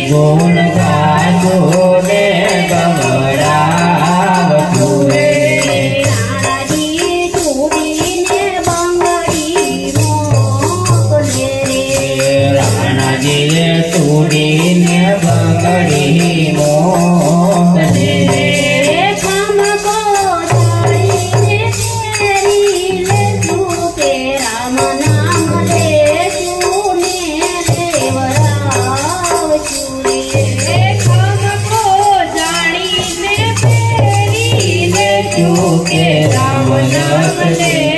गुण गान रे बाबा જો કે રામ નામ લેજો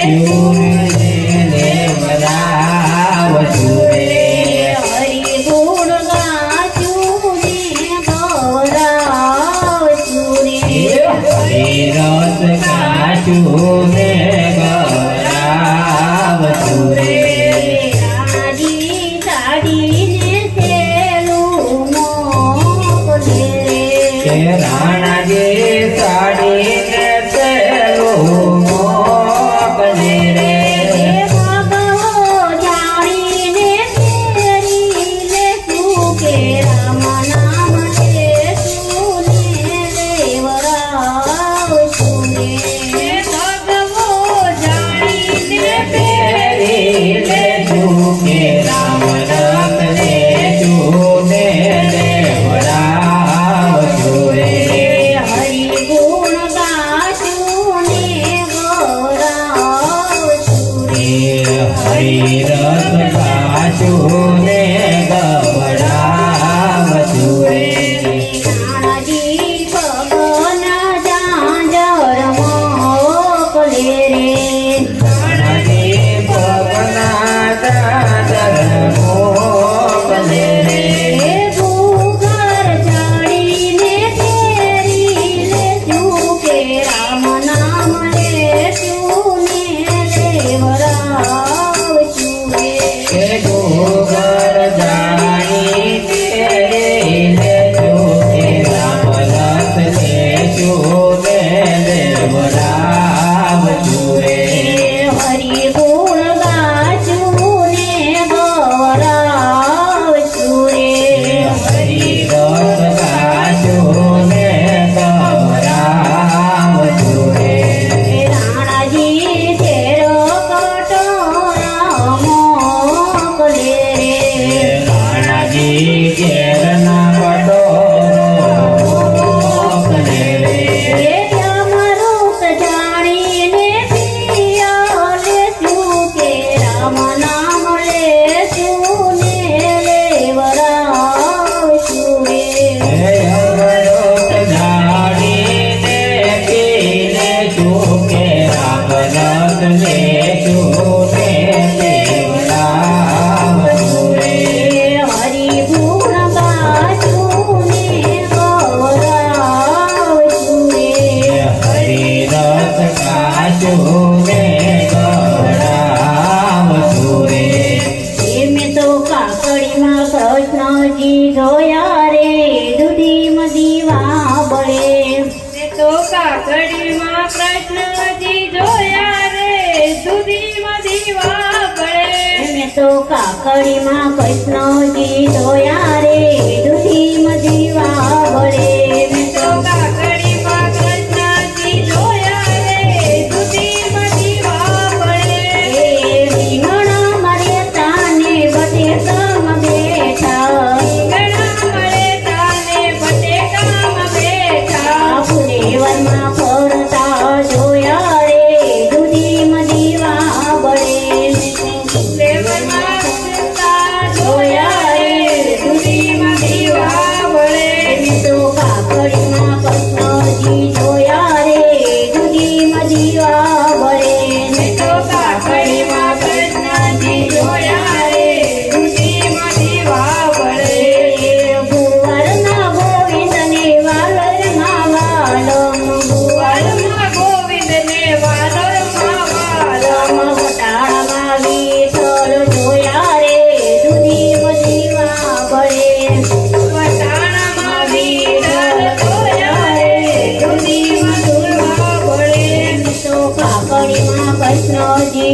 તો કાકડીમાં કૃષ્ણજી જોયા રે. દૂધીમાં દીવા બળે. મેં તો કાકડીમાં કૃષ્ણજી જોયા રે. દૂધીમાં દીવા બળે.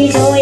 Hey.